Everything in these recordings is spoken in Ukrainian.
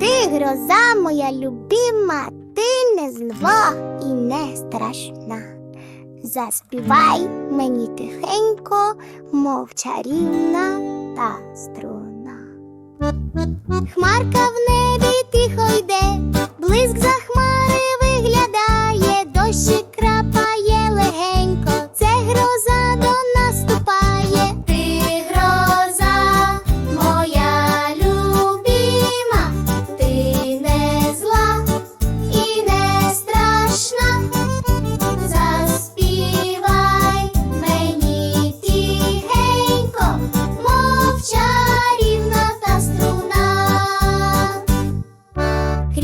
Ти гроза моя любима, ти не злова і не страшна. Заспівай мені тихенько, мов чарівна та стру.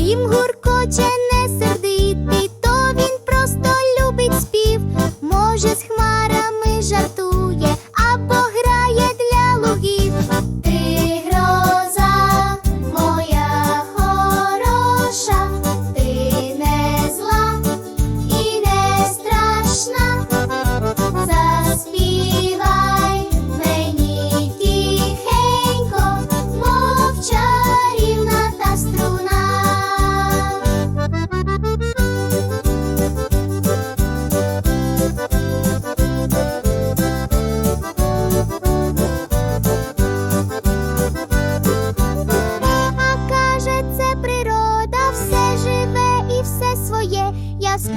їм гуркоче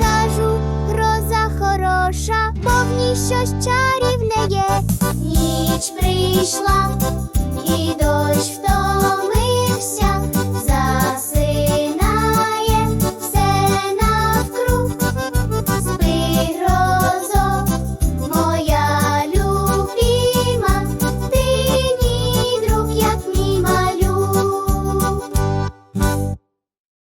кажу, гроза хороша, бо в ній щось чарівне є. Ніч прийшла.